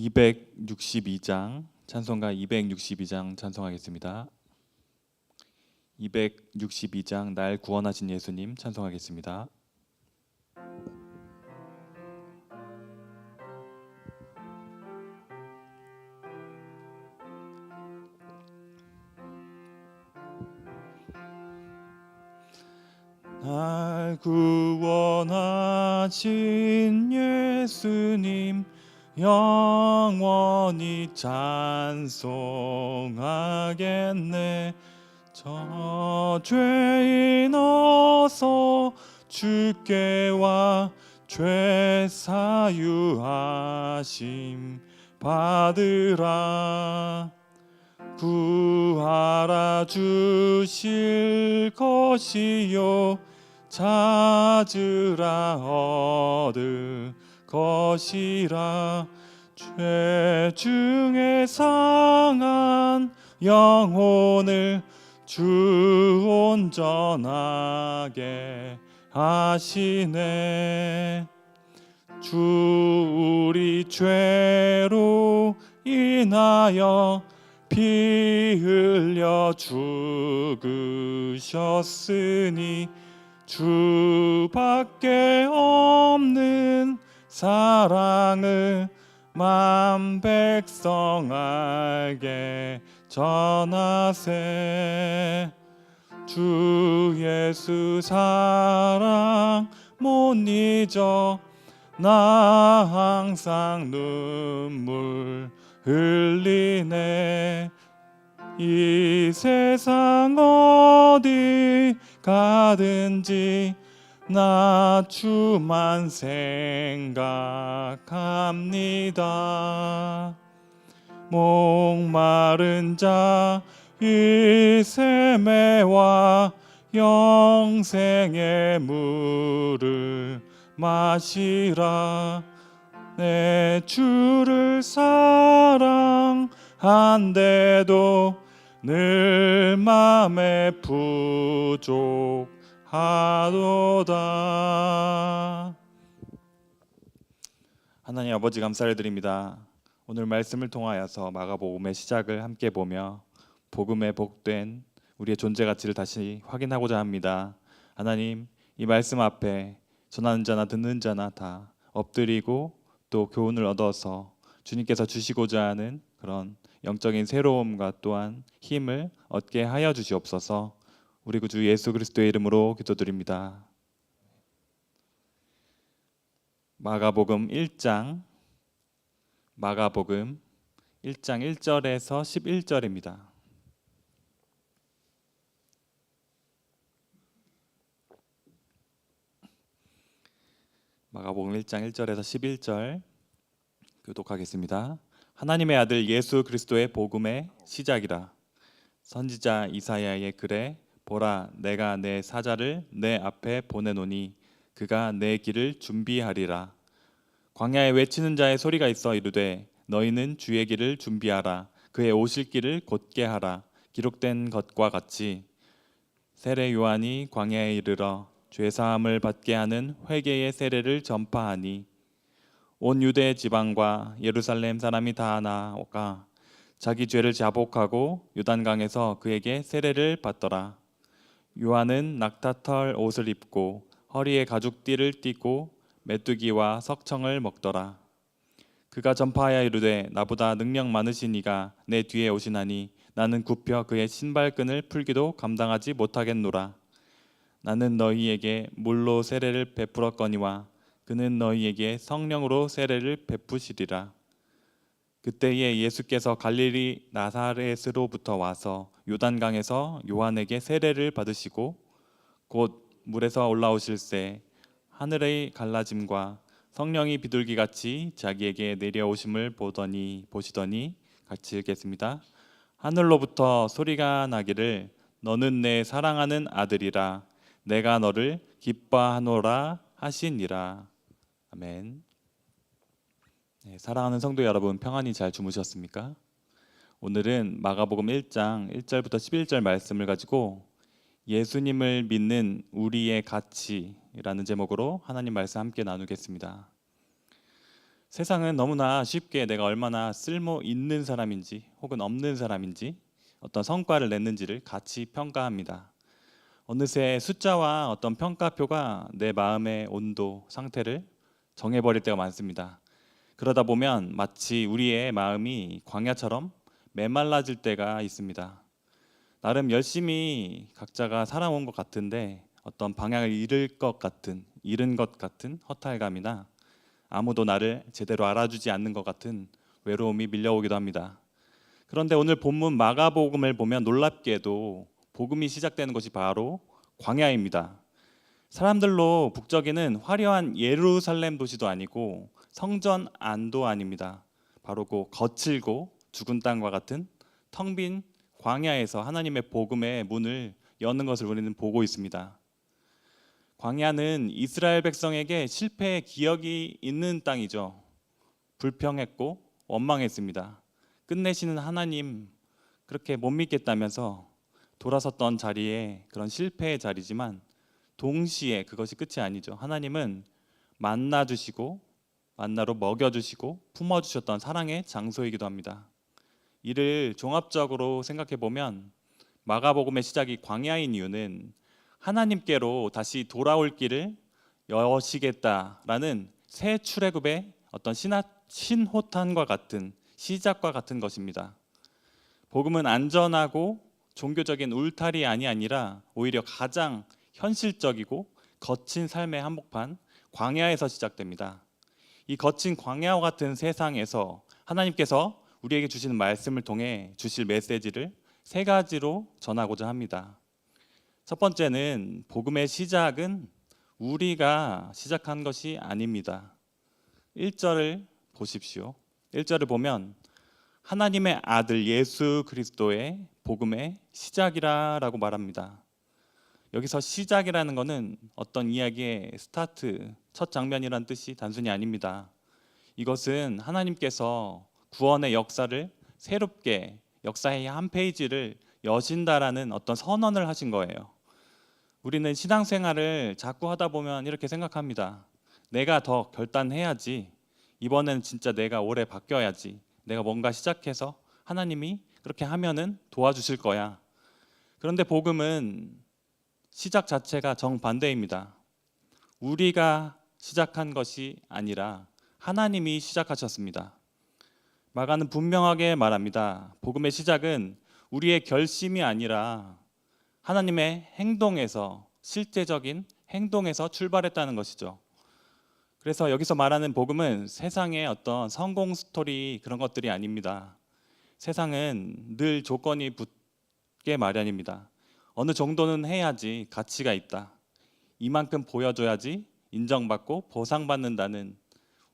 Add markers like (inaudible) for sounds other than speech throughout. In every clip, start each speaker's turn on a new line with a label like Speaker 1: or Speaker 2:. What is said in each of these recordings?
Speaker 1: 262장 찬송가 262장 찬송하겠습니다. 262장 날 구원하신 예수님 찬송하겠습니다. 영원히 찬송하겠네. 저 죄인 어서 주께 와 죄 사유하심 받으라. 구하라 주실 것이요. 찾으라 얻을 것이라 죄 중에 상한 영혼을 주 온전하게 하시네. 주 우리 죄로 인하여 피 흘려 죽으셨으니 주밖에 없는 사랑을 만 백성에게 전하세. 주 예수 사랑 못 잊어. 나 항상 눈물 흘리네. 이 세상 어디 가든지 나 주만 생각합니다. 목마른 자이 샘에와 영생의 물을 마시라. 내 주를 사랑한데도 늘 맘에 부족 하도다. 하나님 아버지 감사를 드립니다. 오늘 말씀을 통하여서 마가복음의 시작을 함께 보며 복음에 복된 우리의 존재 가치를 다시 확인하고자 합니다. 하나님 이 말씀 앞에 전하는 자나 듣는 자나 다 엎드리고 또 교훈을 얻어서 주님께서 주시고자 하는 그런 영적인 새로움과 또한 힘을 얻게 하여 주시옵소서. 우리 구주 예수 그리스도의 이름으로 기도드립니다. 마가복음 1장 마가복음 1장 1절에서 11절입니다. 마가복음 1장 1절에서 11절 교독하겠습니다. 하나님의 아들 예수 그리스도의 복음의 시작이라 선지자 이사야의 글에 보라 내가 내 사자를 내 앞에 보내노니 그가 내 길을 준비하리라. 광야에 외치는 자의 소리가 있어 이르되 너희는 주의 길을 준비하라. 그의 오실 길을 곧게 하라. 기록된 것과 같이 세례 요한이 광야에 이르러 죄 사함을 받게 하는 회개의 세례를 전파하니 온 유대 지방과 예루살렘 사람이 다 나아가 자기 죄를 자복하고 요단강에서 그에게 세례를 받더라. 요한은 낙타털 옷을 입고 허리에 가죽띠를 띠고 메뚜기와 석청을 먹더라. 그가 전파하여 이르되 나보다 능력 많으신 이가 내 뒤에 오시나니 나는 굽혀 그의 신발끈을 풀기도 감당하지 못하겠노라. 나는 너희에게 물로 세례를 베풀었거니와 그는 너희에게 성령으로 세례를 베푸시리라. 그때에 예수께서 갈릴리 나사렛으로부터 와서 요단강에서 요한에게 세례를 받으시고 곧 물에서 올라오실새 하늘의 갈라짐과 성령이 비둘기 같이 자기에게 내려오심을 보더니 보시더니 같이 읽겠습니다. 하늘로부터 소리가 나기를 너는 내 사랑하는 아들이라 내가 너를 기뻐하노라 하시니라. 아멘. 네, 사랑하는 성도 여러분 평안히 잘 주무셨습니까? 오늘은 마가복음 1장 1절부터 11절 말씀을 가지고 예수님을 믿는 우리의 가치라는 제목으로 하나님 말씀 함께 나누겠습니다. 세상은 너무나 쉽게 내가 얼마나 쓸모 있는 사람인지 혹은 없는 사람인지 어떤 성과를 냈는지를 같이 평가합니다. 어느새 숫자와 어떤 평가표가 내 마음의 온도, 상태를 정해버릴 때가 많습니다. 그러다 보면 마치 우리의 마음이 광야처럼 메말라질 때가 있습니다. 나름 열심히 각자가 살아온 것 같은데 어떤 방향을 잃을 것 같은, 잃은 것 같은 허탈감이나 아무도 나를 제대로 알아주지 않는 것 같은 외로움이 밀려오기도 합니다. 그런데 오늘 본문 마가복음을 보면 놀랍게도 복음이 시작되는 것이 바로 광야입니다. 사람들로 북적이는 화려한 예루살렘 도시도 아니고 성전 안도 아닙니다. 바로 그 거칠고 죽은 땅과 같은 텅 빈 광야에서 하나님의 복음의 문을 여는 것을 우리는 보고 있습니다. 광야는 이스라엘 백성에게 실패의 기억이 있는 땅이죠. 불평했고 원망했습니다. 끝내시는 하나님 그렇게 못 믿겠다면서 돌아섰던 자리에 그런 실패의 자리지만 동시에 그것이 끝이 아니죠. 하나님은 만나 주시고 만나로 먹여 주시고 품어 주셨던 사랑의 장소이기도 합니다. 이를 종합적으로 생각해 보면 마가복음의 시작이 광야인 이유는 하나님께로 다시 돌아올 길을 여시겠다라는 새 출애굽의 어떤 신하, 신호탄과 같은 시작과 같은 것입니다. 복음은 안전하고 종교적인 울타리 아니 아니라 오히려 가장 현실적이고 거친 삶의 한복판 광야에서 시작됩니다. 이 거친 광야와 같은 세상에서 하나님께서 우리에게 주시는 말씀을 통해 주실 메시지를 세 가지로 전하고자 합니다. 첫 번째는 복음의 시작은 우리가 시작한 것이 아닙니다. 1절을 보십시오. 1절을 보면 하나님의 아들 예수 그리스도의 복음의 시작이라라고 말합니다. 여기서 시작이라는 것은 어떤 이야기의 스타트, 첫 장면이란 뜻이 단순히 아닙니다. 이것은 하나님께서 구원의 역사를 새롭게 역사의 한 페이지를 여신다라는 어떤 선언을 하신 거예요. 우리는 신앙생활을 자꾸 하다 보면 이렇게 생각합니다. 내가 더 결단해야지. 이번엔 진짜 내가 오래 바뀌어야지. 내가 뭔가 시작해서 하나님이 그렇게 하면은 도와주실 거야. 그런데 복음은 시작 자체가 정반대입니다. 우리가 시작한 것이 아니라 하나님이 시작하셨습니다. 마가는 분명하게 말합니다. 복음의 시작은 우리의 결심이 아니라 하나님의 행동에서 실제적인 행동에서 출발했다는 것이죠. 그래서 여기서 말하는 복음은 세상의 어떤 성공 스토리 그런 것들이 아닙니다. 세상은 늘 조건이 붙게 마련입니다. 어느 정도는 해야지 가치가 있다. 이만큼 보여줘야지 인정받고 보상받는다는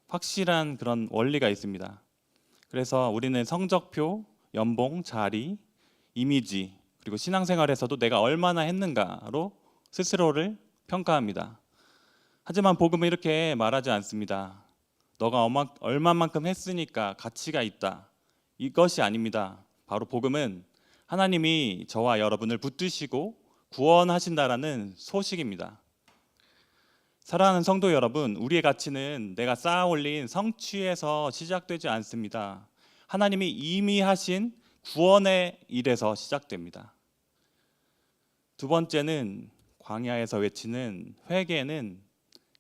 Speaker 1: 확실한 그런 원리가 있습니다. 그래서 우리는 성적표, 연봉, 자리, 이미지 그리고 신앙생활에서도 내가 얼마나 했는가로 스스로를 평가합니다. 하지만 복음은 이렇게 말하지 않습니다. 너가 얼마, 얼마만큼 했으니까 가치가 있다. 이것이 아닙니다. 바로 복음은 하나님이 저와 여러분을 붙드시고 구원하신다라는 소식입니다. 사랑하는 성도 여러분, 우리의 가치는 내가 쌓아 올린 성취에서 시작되지 않습니다. 하나님이 이미 하신 구원의 일에서 시작됩니다. 두 번째는 광야에서 외치는 회개는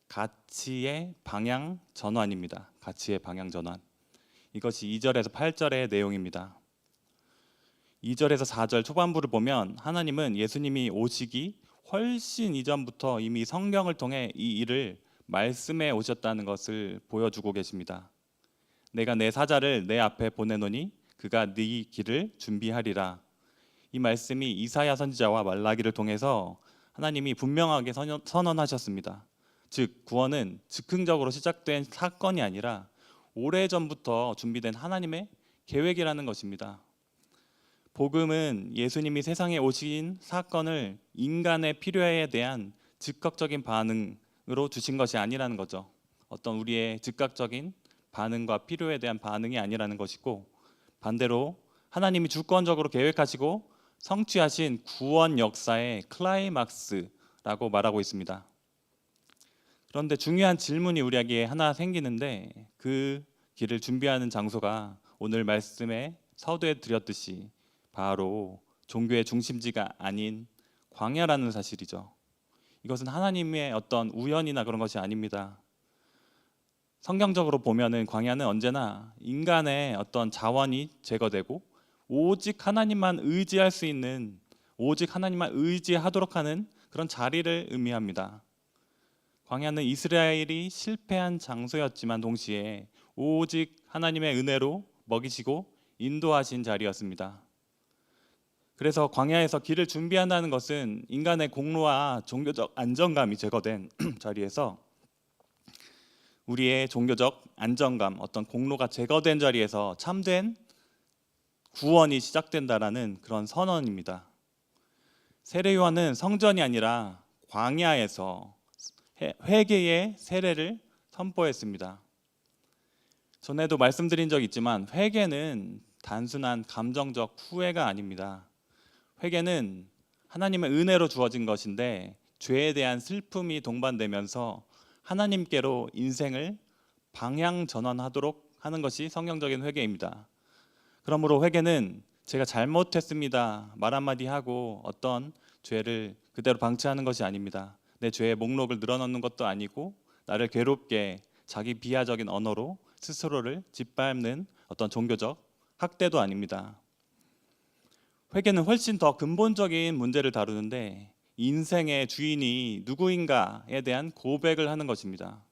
Speaker 1: 가치의 방향 전환입니다. 가치의 방향 전환. 이것이 2절에서 8절의 내용입니다. 2절에서 4절 초반부를 보면 하나님은 예수님이 오시기 훨씬 이전부터 이미 성경을 통해 이 일을 말씀해 오셨다는 것을 보여주고 계십니다. 내가 내 사자를 내 앞에 보내노니 그가 네 길을 준비하리라. 이 말씀이 이사야 선지자와 말라기를 통해서 하나님이 분명하게 선언하셨습니다. 즉 구원은 즉흥적으로 시작된 사건이 아니라 오래전부터 준비된 하나님의 계획이라는 것입니다. 복음은 예수님이 세상에 오신 사건을 인간의 필요에 대한 즉각적인 반응으로 주신 것이 아니라는 거죠. 어떤 우리의 즉각적인 반응과 필요에 대한 반응이 아니라는 것이고 반대로 하나님이 주권적으로 계획하시고 성취하신 구원 역사의 클라이막스라고 말하고 있습니다. 그런데 중요한 질문이 우리에게 하나 생기는데 그 길을 준비하는 장소가 오늘 말씀에 서두에 드렸듯이 바로 종교의 중심지가 아닌 광야라는 사실이죠. 이것은 하나님의 어떤 우연이나 그런 것이 아닙니다. 성경적으로 보면은 광야는 언제나 인간의 어떤 자원이 제거되고 오직 하나님만 의지할 수 있는 오직 하나님만 의지하도록 하는 그런 자리를 의미합니다. 광야는 이스라엘이 실패한 장소였지만 동시에 오직 하나님의 은혜로 먹이시고 인도하신 자리였습니다. 그래서 광야에서 길을 준비한다는 것은 인간의 공로와 종교적 안정감이 제거된 (clears throat) 자리에서 우리의 종교적 안정감, 어떤 공로가 제거된 자리에서 참된 구원이 시작된다라는 그런 선언입니다. 세례 요한은 성전이 아니라 광야에서 해- 회개의 세례를 선포했습니다. 전에도 말씀드린 적 있지만 회개는 단순한 감정적 후회가 아닙니다. 회개는 하나님의 은혜로 주어진 것인데 죄에 대한 슬픔이 동반되면서 하나님께로 인생을 방향 전환하도록 하는 것이 성경적인 회개입니다. 그러므로 회개는 제가 잘못했습니다. 말 한마디 하고 어떤 죄를 그대로 방치하는 것이 아닙니다. 내 죄의 목록을 늘어놓는 것도 아니고 나를 괴롭게 자기 비하적인 언어로 스스로를 짓밟는 어떤 종교적 학대도 아닙니다. 회개는 훨씬 더 근본적인 문제를 다루는데 인생의 주인이 누구인가에 대한 고백을 하는 것입니다.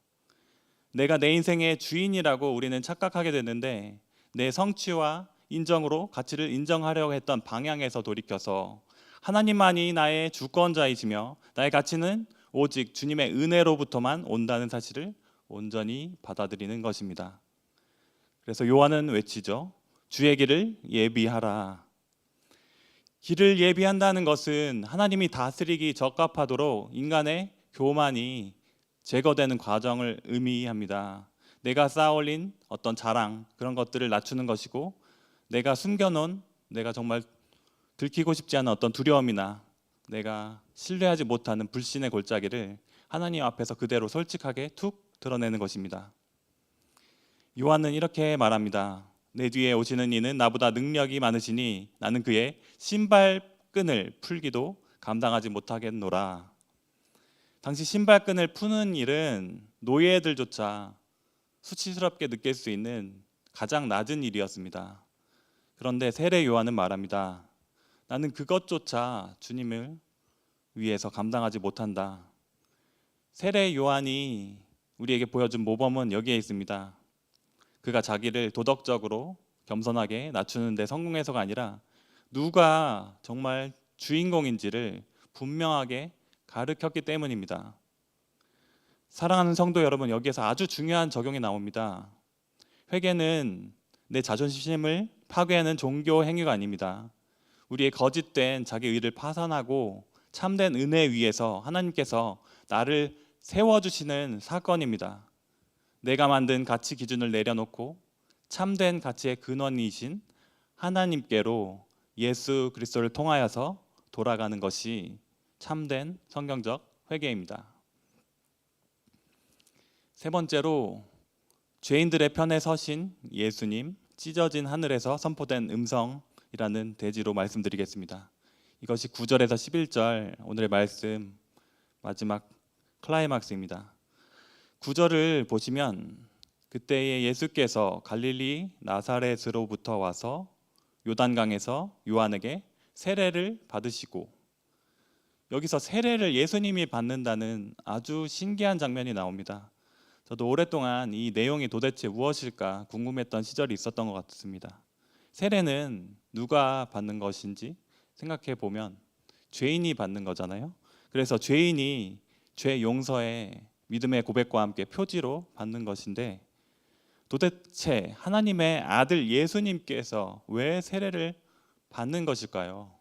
Speaker 1: 내가 내 인생의 주인이라고 우리는 착각하게 되는데 내 성취와 인정으로 가치를 인정하려고 했던 방향에서 돌이켜서 하나님만이 나의 주권자이시며 나의 가치는 오직 주님의 은혜로부터만 온다는 사실을 온전히 받아들이는 것입니다. 그래서 요한은 외치죠. 주의 길을 예비하라. 길을 예비한다는 것은 하나님이 다스리기 적합하도록 인간의 교만이 제거되는 과정을 의미합니다. 내가 쌓아올린 어떤 자랑 그런 것들을 낮추는 것이고 내가 숨겨놓은 내가 정말 들키고 싶지 않은 어떤 두려움이나 내가 신뢰하지 못하는 불신의 골짜기를 하나님 앞에서 그대로 솔직하게 툭 드러내는 것입니다. 요한은 이렇게 말합니다. 내 뒤에 오시는 이는 나보다 능력이 많으시니 나는 그의 신발끈을 풀기도 감당하지 못하겠노라. 당시 신발끈을 푸는 일은 노예들조차 수치스럽게 느낄 수 있는 가장 낮은 일이었습니다. 그런데 세례 요한은 말합니다. 나는 그것조차 주님을 위해서 감당하지 못한다. 세례 요한이 우리에게 보여준 모범은 여기에 있습니다. 그가 자기를 도덕적으로 겸손하게 낮추는 데 성공해서가 아니라 누가 정말 주인공인지를 분명하게 가르쳤기 때문입니다. 사랑하는 성도 여러분, 여기에서 아주 중요한 적용이 나옵니다. 회개는 내 자존심을 파괴하는 종교 행위가 아닙니다. 우리의 거짓된 자기 의를 파산하고 참된 은혜 위에서 하나님께서 나를 세워주시는 사건입니다. 내가 만든 가치 기준을 내려놓고 참된 가치의 근원이신 하나님께로 예수 그리스도를 통하여서 돌아가는 것이 참된 성경적 회개입니다. 세 번째로 죄인들의 편에 서신 예수님 찢어진 하늘에서 선포된 음성이라는 대지로 말씀드리겠습니다. 이것이 9절에서 11절 오늘의 말씀 마지막 클라이막스입니다. 9절을 보시면 그때에 예수께서 갈릴리 나사렛으로부터 와서 요단강에서 요한에게 세례를 받으시고 여기서 세례를 예수님이 받는다는 아주 신기한 장면이 나옵니다. 저도 오랫동안 이 내용이 도대체 무엇일까 궁금했던 시절이 있었던 것 같습니다. 세례는 누가 받는 것인지 생각해 보면 죄인이 받는 거잖아요. 그래서 죄인이 죄 용서의 믿음의 고백과 함께 표지로 받는 것인데 도대체 하나님의 아들 예수님께서 왜 세례를 받는 것일까요?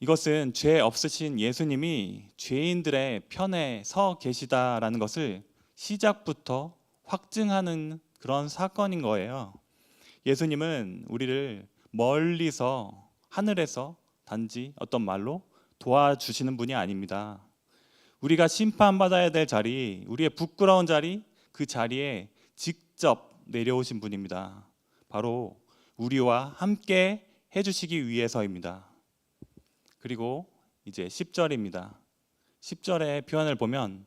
Speaker 1: 이것은 죄 없으신 예수님이 죄인들의 편에 서 계시다라는 것을 시작부터 확증하는 그런 사건인 거예요. 예수님은 우리를 멀리서 하늘에서 단지 어떤 말로 도와주시는 분이 아닙니다. 우리가 심판받아야 될 자리, 우리의 부끄러운 자리, 그 자리에 직접 내려오신 분입니다. 바로 우리와 함께 해주시기 위해서입니다. 그리고 이제 10절입니다. 10절의 표현을 보면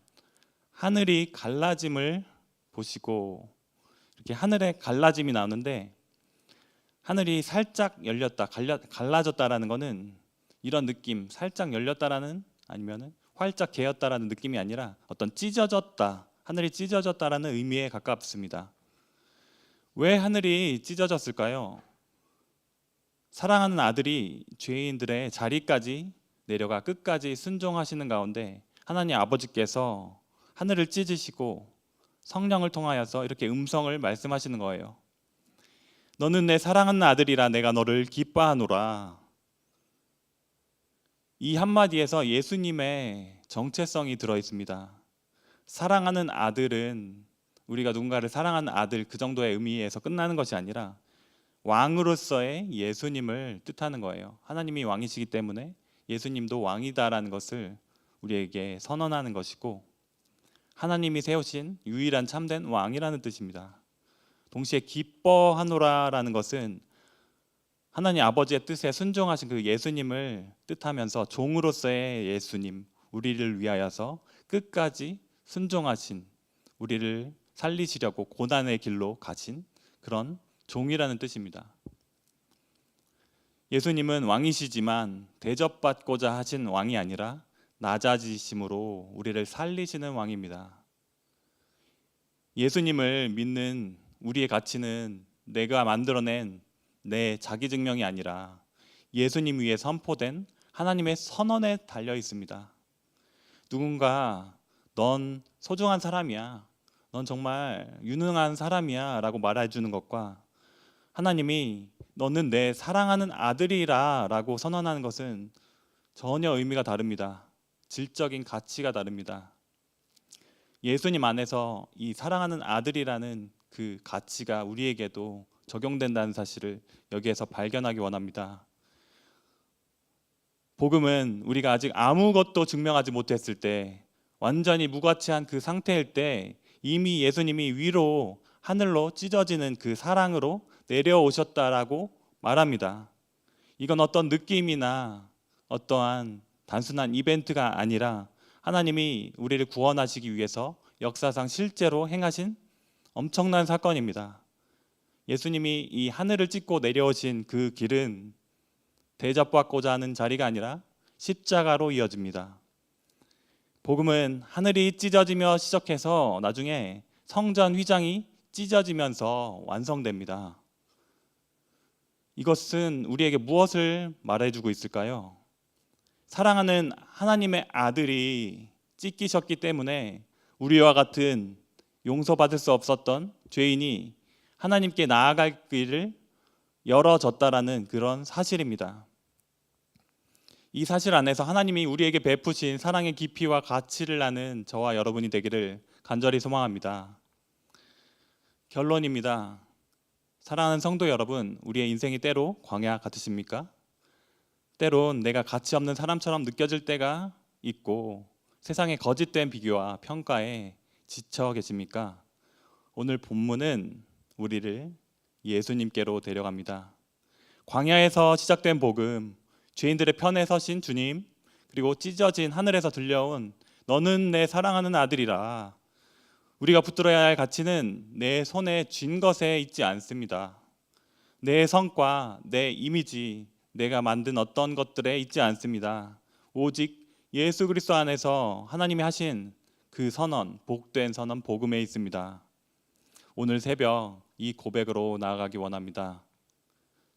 Speaker 1: 하늘이 갈라짐을 보시고 이렇게 하늘에 갈라짐이 나오는데 하늘이 살짝 열렸다, 갈라, 갈라졌다라는 것은 이런 느낌, 살짝 열렸다라는 아니면은 활짝 개었다라는 느낌이 아니라 어떤 찢어졌다, 하늘이 찢어졌다라는 의미에 가깝습니다. 왜 하늘이 찢어졌을까요? 사랑하는 아들이 죄인들의 자리까지 내려가 끝까지 순종하시는 가운데 하나님 아버지께서 하늘을 찢으시고 성령을 통하여서 이렇게 음성을 말씀하시는 거예요. 너는 내 사랑하는 아들이라 내가 너를 기뻐하노라. 이 한마디에서 예수님의 정체성이 들어 있습니다. 사랑하는 아들은 우리가 누군가를 사랑하는 아들 그 정도의 의미에서 끝나는 것이 아니라 왕으로서의 예수님을 뜻하는 거예요. 하나님이 왕이시기 때문에 예수님도 왕이다라는 것을 우리에게 선언하는 것이고 하나님이 세우신 유일한 참된 왕이라는 뜻입니다. 동시에 기뻐하노라라는 것은 하나님 아버지의 뜻에 순종하신 그 예수님을 뜻하면서 종으로서의 예수님, 우리를 위하여서 끝까지 순종하신 우리를 살리시려고 고난의 길로 가신 그런 종이라는 뜻입니다. 예수님은 왕이시지만 대접받고자 하신 왕이 아니라 낮아지심으로 우리를 살리시는 왕입니다. 예수님을 믿는 우리의 가치는 내가 만들어낸 내 자기 증명이 아니라 예수님 위에 선포된 하나님의 선언에 달려 있습니다. 누군가 넌 소중한 사람이야. 넌 정말 유능한 사람이야 라고 말해 주는 것과 하나님이 너는 내 사랑하는 아들이라 라고 선언하는 것은 전혀 의미가 다릅니다. 질적인 가치가 다릅니다. 예수님 안에서 이 사랑하는 아들이라는 그 가치가 우리에게도 적용된다는 사실을 여기에서 발견하기 원합니다. 복음은 우리가 아직 아무것도 증명하지 못했을 때 완전히 무가치한 그 상태일 때 이미 예수님이 위로 하늘로 찢어지는 그 사랑으로 내려오셨다라고 말합니다. 이건 어떤 느낌이나 어떠한 단순한 이벤트가 아니라 하나님이 우리를 구원하시기 위해서 역사상 실제로 행하신 엄청난 사건입니다. 예수님이 이 하늘을 찢고 내려오신 그 길은 대접받고자 하는 자리가 아니라 십자가로 이어집니다. 복음은 하늘이 찢어지며 시작해서 나중에 성전 휘장이 찢어지면서 완성됩니다. 이것은 우리에게 무엇을 말해주고 있을까요? 사랑하는 하나님의 아들이 찢기셨기 때문에 우리와 같은 용서받을 수 없었던 죄인이 하나님께 나아갈 길을 열어졌다라는 그런 사실입니다. 이 사실 안에서 하나님이 우리에게 베푸신 사랑의 깊이와 가치를 아는 저와 여러분이 되기를 간절히 소망합니다. 결론입니다. 사랑하는 성도 여러분, 우리의 인생이 때로 광야 같으십니까? 때론 내가 가치 없는 사람처럼 느껴질 때가 있고 세상의 거짓된 비교와 평가에 지쳐 계십니까? 오늘 본문은 우리를 예수님께로 데려갑니다. 광야에서 시작된 복음, 죄인들의 편에 서신 주님, 그리고 찢어진 하늘에서 들려온 너는 내 사랑하는 아들이라. 우리가 붙들어야 할 가치는 내 손에 쥔 것에 있지 않습니다. 내 성과, 내 이미지, 내가 만든 어떤 것들에 있지 않습니다. 오직 예수 그리스도 안에서 하나님이 하신 그 선언, 복된 선언 복음에 있습니다. 오늘 새벽 이 고백으로 나아가기 원합니다.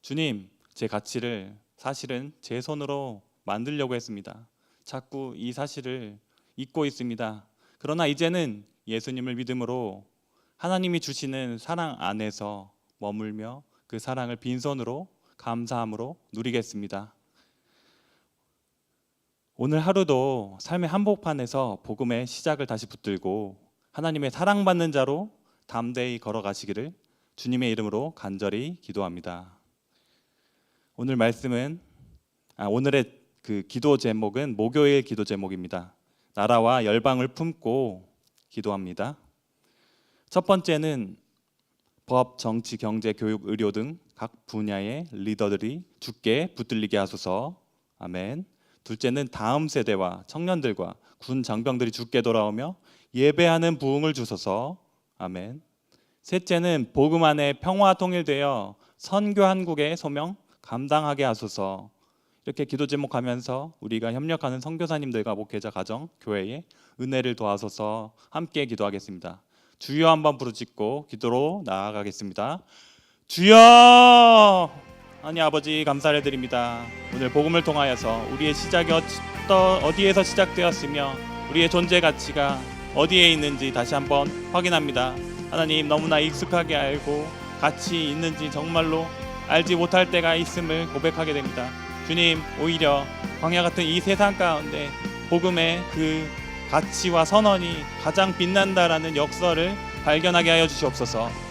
Speaker 1: 주님, 제 가치를 사실은 제 손으로 만들려고 했습니다. 자꾸 이 사실을 잊고 있습니다. 그러나 이제는 예수님을 믿음으로 하나님이 주시는 사랑 안에서 머물며 그 사랑을 빈손으로 감사함으로 누리겠습니다. 오늘 하루도 삶의 한복판에서 복음의 시작을 다시 붙들고 하나님의 사랑받는 자로 담대히 걸어가시기를 주님의 이름으로 간절히 기도합니다. 오늘 말씀은 아, 오늘의 그 기도 제목은 목요일 기도 제목입니다. 나라와 열방을 품고 기도합니다. 첫 번째는 법, 정치, 경제, 교육, 의료 등 각 분야의 리더들이 죽게 붙들리게 하소서. 아멘. 둘째는 다음 세대와 청년들과 군 장병들이 죽게 돌아오며 예배하는 부흥을 주소서. 아멘. 셋째는 복음 안에 평화 통일되어 선교 한국의 소명 감당하게 하소서. 이렇게 기도 제목하면서 우리가 협력하는 선교사님들과 목회자 가정 교회에 은혜를 도와소서 함께 기도하겠습니다. 주여 한번 부르짖고 기도로 나아가겠습니다. 주여 하나님 아버지 감사를 드립니다. 오늘 복음을 통하여서 우리의 시작이 어디에서 시작되었으며 우리의 존재 가치가 어디에 있는지 다시 한번 확인합니다. 하나님 너무나 익숙하게 알고 가치 있는지 정말로 알지 못할 때가 있음을 고백하게 됩니다. 주님 오히려 광야 같은 이 세상 가운데 복음의 그 가치와 선언이 가장 빛난다라는 역설을 발견하게 하여 주시옵소서.